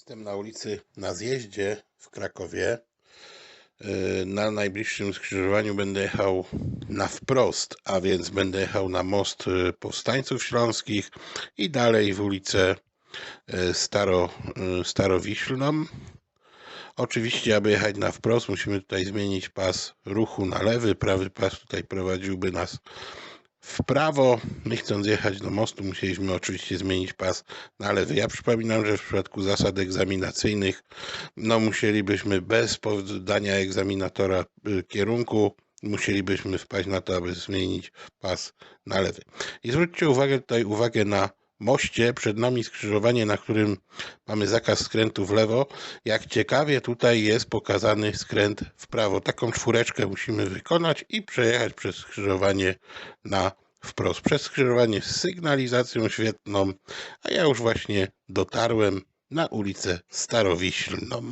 Jestem na ulicy na zjeździe w Krakowie. Yy, Na najbliższym skrzyżowaniu będę jechał na wprost, a więc będę jechał na most yy, Powstańców Śląskich i dalej w ulicę yy, Staro, Starowiślną. Oczywiście, aby jechać na wprost, musimy tutaj zmienić pas ruchu na lewy. Prawy pas tutaj prowadziłby nas w prawo. My chcąc jechać do mostu, musieliśmy oczywiście zmienić pas na lewy. Ja przypominam, że w przypadku zasad egzaminacyjnych, no musielibyśmy bez poddania egzaminatora y, kierunku, musielibyśmy wpaść na to, aby zmienić pas na lewy. I zwróćcie uwagę tutaj uwagę na moście, przed nami skrzyżowanie, na którym mamy zakaz skrętu w lewo. Jak ciekawie tutaj jest pokazany skręt w prawo. Taką czwóreczkę musimy wykonać i przejechać przez skrzyżowanie na wprost. Przez skrzyżowanie z sygnalizacją świetną, a ja już właśnie dotarłem na ulicę Starowiślną.